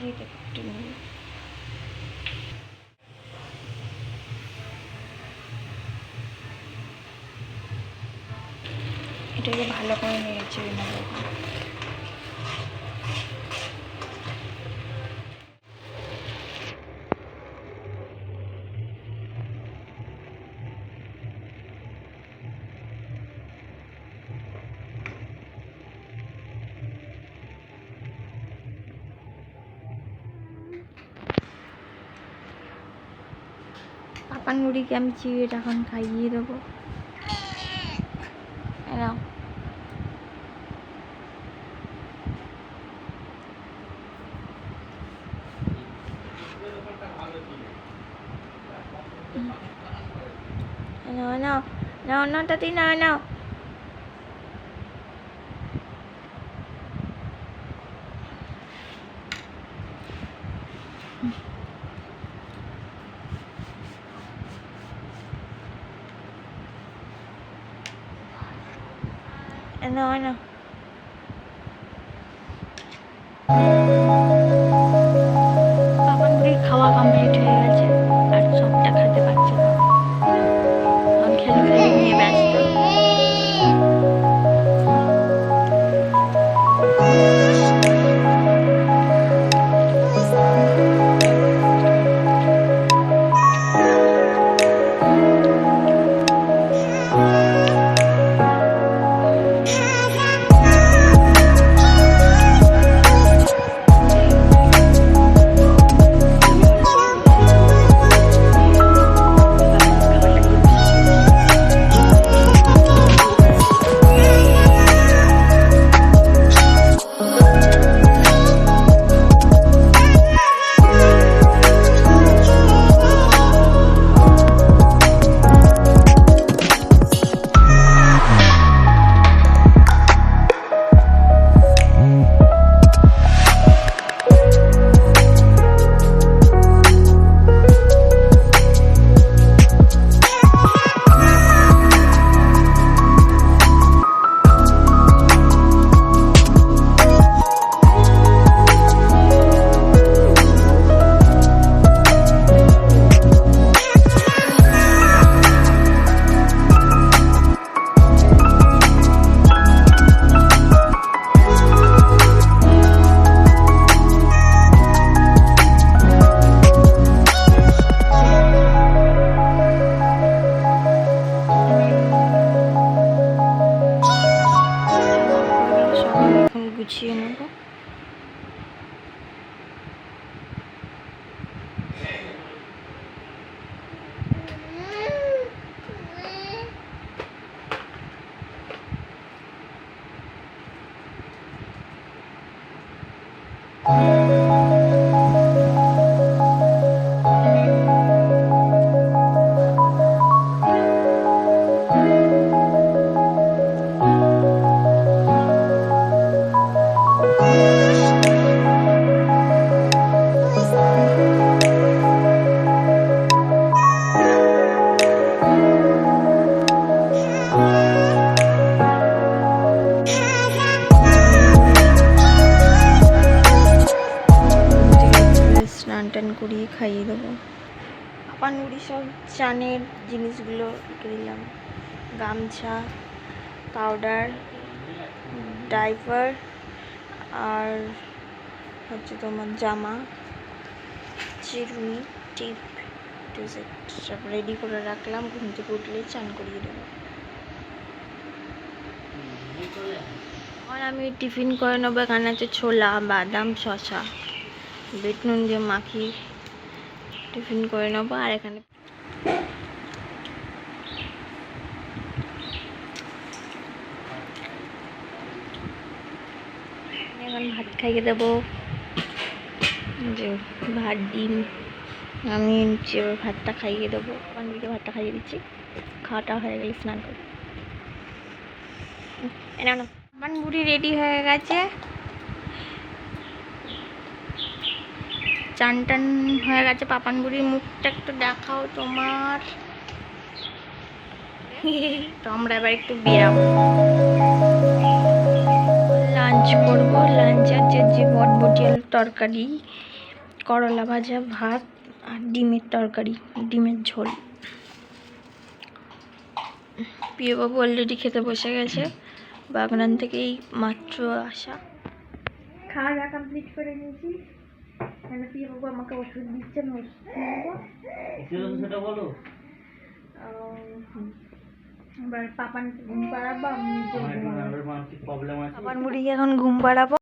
এটা একটু নিই। এটাকে ভালো করে নিয়েছি পাপান মুড়িকে আমি চিড়ে এখন খাইয়ে দেবো এই নাও নাও নাও নাও নাও তাতে নাও নাও I know, I know. টান করিয়ে খাইয়ে দেবো। মুড়ি সব চানের জিনিসগুলো রেখে দিলাম। গামছা পাউডার ডাইপার আর হচ্ছে তোমার জামা চিরুনি টিপ টিউসেট সব রেডি করে রাখলাম। ঘুম থেকে উঠলে চান করিয়ে দেবো। আর আমি টিফিন করে নেব। এখানে আছে ছোলা বাদাম শশা বিট নুন দিয়ে মাখি টিফিন করে নেব, আর এখানে এখন ভাত খাইয়ে দেবো। যে ভাত, ডিম, আমি এবার ভাতটা খাইয়ে দেবো। পানবিকে ভাতটা খাইয়ে দিচ্ছি। খাওয়াটা হয়ে গেলে স্নান করব। না পান বুড়ি রেডি হয়ে গেছে। চান টান হয়ে গেছে পাপান বুড়ির মুখটা একটু দেখাও তোমার। তো আমরা এবার একটু বেরাবো। লাঞ্চ করব, লাঞ্চ আছে যে বটবটি আলুর তরকারি, করলা ভাজা, ভাত আর ডিমের তরকারি, ডিমের ঝোল। প্রিয়বাবু অলরেডি খেতে বসে গেছে, বাগনান থেকেই মাত্র আসা। খাওয়া দাওয়া কমপ্লিট করে নিয়েছি। কেন বাবু আমাকে ওষুধ দিচ্ছেন ওষুধ সেটা বলো। এবার পাপানকে ঘুম পাড়াবো আমি মানসিক প্রবলেম আছে। পাপান মুড়িকে এখন ঘুম পাড়াবো।